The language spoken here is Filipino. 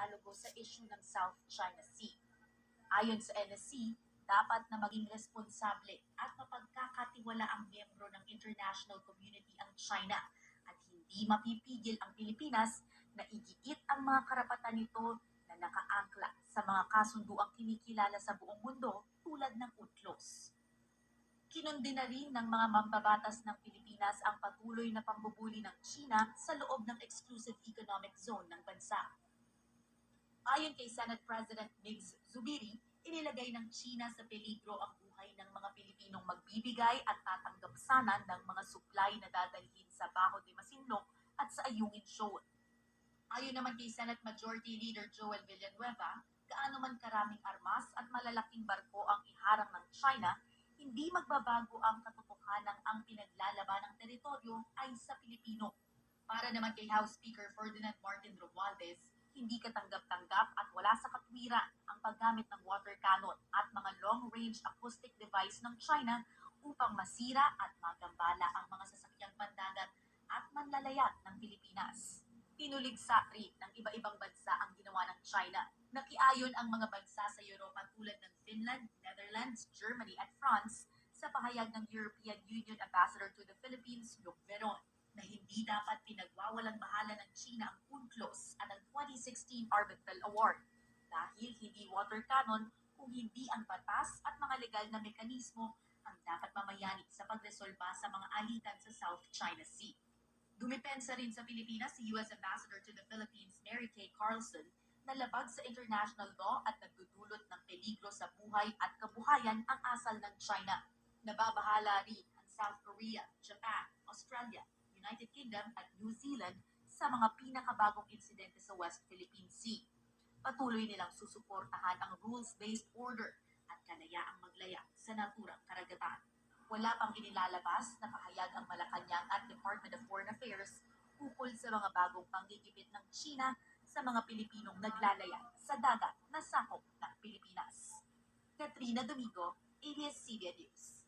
dialogo sa issue ng South China Sea. Ayon sa NSC, dapat na maging responsable at mapagkakatiwala ang miyembro ng international community ang China at hindi mapipigil ang Pilipinas na igiit ang mga karapatan nito na nakaangkla sa mga kasunduang kinikilala sa buong mundo tulad ng UNCLOS. Kinundi na rin ng mga mambabatas ng Pilipinas ang patuloy na pambubuli ng China sa loob ng exclusive economic zone ng bansa. Ayon kay Senate President Migs Zubiri, inilagay ng China sa peligro ang buhay ng mga Pilipinong magbibigay at tatanggap sana ng mga supply na dadalhin sa Bajo de Masinloc at sa Ayungin Shoal. Ayon naman kay Senate Majority Leader Joel Villanueva, gaano man karaming armas at malalaking barko ang iharang ng China, hindi magbabago ang katotohanan ang pinaglalaban ng teritoryo ay sa Pilipino. Para naman kay House Speaker Ferdinand Martin Romualdez, hindi katanggap-tanggap at wala sa katwiran ang paggamit ng water cannon at mga long-range acoustic device ng China upang masira at magambala ang mga sasakyang pandagat at manlalayag ng Pilipinas. Pinuligsa rin ng iba-ibang bansa ang ginawa ng China. Nakiayon ang mga bansa sa Europa tulad ng Finland, Netherlands, Germany at France sa pahayag ng European Union Ambassador to the Philippines, Luc Veron, na hindi dapat pinagwawalang bahala ng China ang UNCLOS 2016 Arbitral Award dahil hindi water cannon kung hindi ang batas at mga legal na mekanismo ang dapat mamayani sa pagresolba sa mga alitan sa South China Sea. Dumipensa rin sa Pilipinas si U.S. Ambassador to the Philippines Mary Kay Carlson na labag sa international law at nagdudulot ng peligro sa buhay at kabuhayan ang asal ng China. Nababahala rin ang South Korea, Japan, Australia, United Kingdom at New Zealand sa mga pinakabagong insidente sa West Philippine Sea. Patuloy nilang susuportahan ang rules-based order at kanayaang maglaya sa naturang karagatan. Wala pang inilalabas na pahayag ang Malacanang at Department of Foreign Affairs ukol sa mga bagong panggigipit ng China sa mga Pilipinong naglalaya sa dagat na sakop ng Pilipinas. Katrina Domingo, ABS-CBN News.